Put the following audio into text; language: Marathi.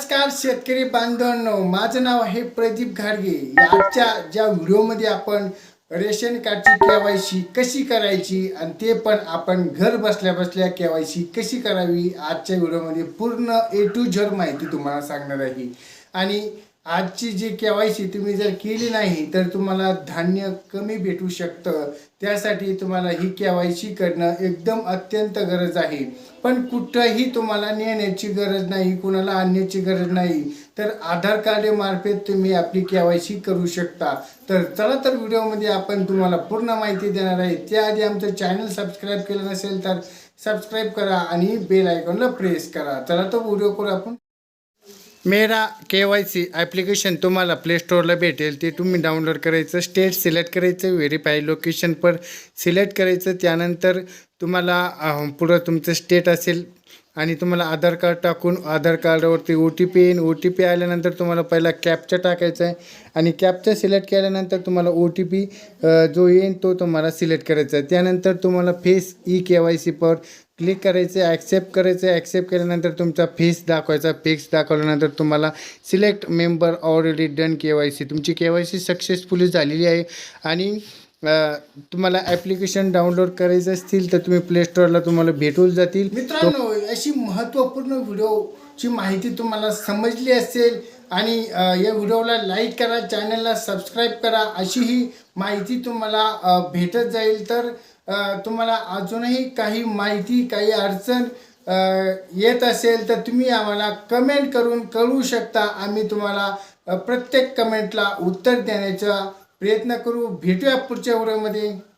नमस्कार शेतकरी बांधवांनो माझं नाव आहे प्रदीप घाडगे. आजच्या ज्या व्हिडिओमध्ये आपण रेशन कार्डची केवायसी कशी करायची आणि ते पण आपण घर बसल्या बसल्या केवायसी कशी करावी आजच्या व्हिडिओमध्ये पूर्ण ए टू झड माहिती तुम्हाला सांगणार आहे. आणि आजची जी केवायसी तुम्ही जर केली नाही तर तुम्हाला धान्य कमी भेटू शकतं. त्यासाठी तुम्हाला ही केवायसी करणं एकदम अत्यंत गरज आहे. पण कुठंही तुम्हाला नेण्याची गरज नाही कुणाला आणण्याची गरज नाही तर आधार कार्ड मार्फत तुम्ही आपली केवायसी करू शकता. तर चला तर व्हिडिओमध्ये आपण तुम्हाला पूर्ण माहिती देणार आहे. त्याआधी आमचं चॅनल सबस्क्राईब केलं नसेल तर सबस्क्राईब करा आणि बेल आयकॉनला प्रेस करा. चला तर व्हिडिओ करू आपण. Mera K Y C application तुम्हाला प्ले स्टोअरला भेटेल. ते तुम्ही डाउनलोड करायचं स्टेट सिलेक्ट करायचं व्हेरीफाय लोकेशन पर सिलेक्ट करायचं. त्यानंतर तुम्हाला पुढं तुमचं स्टेट असेल आणि तुम्हाला आधार कार्ड टाकून आधार कार्डवरती ओ टी पी येईन. ओ टी पी आल्यानंतर तुम्हाला पहिला कॅपचा टाकायचा आहे. आणि कॅपचा सिलेक्ट केल्यानंतर तुम्हाला ओ टी पी जो येईन तो तुम्हाला सिलेक्ट करायचा आहे. त्यानंतर तुम्हाला face e K Y C पर क्लिक करायचं आहे. ॲक्सेप्ट करायचं आहे. ॲक्सेप्ट केल्यानंतर तुमचा फेस दाखवायचा फेस दाखवल्यानंतर तुम्हाला select member already done K Y C तुमची के वाय सी सक्सेसफुली झालेली आहे. आणि तुम्हाला ॲप्लिकेशन डाउनलोड करायचं असतील तर तुम्ही प्ले स्टोअरला तुम्हाला भेटून जातील. मित्रांनो अशी महत्त्वपूर्ण व्हिडिओची माहिती तुम्हाला समजली असेल आणि या व्हिडिओला लाईक करा चॅनलला सबस्क्राईब करा अशी ही माहिती तुम्हाला भेटत जाईल. तर तुम्हाला अजूनही काही माहिती काही अडचण येत असेल तर तुम्ही आम्हाला कमेंट करून कळवू शकता. आम्ही तुम्हाला प्रत्येक कमेंटला उत्तर देण्याचा प्रयत्न करू. भेटूया पुढच्या व्हिडिओमध्ये.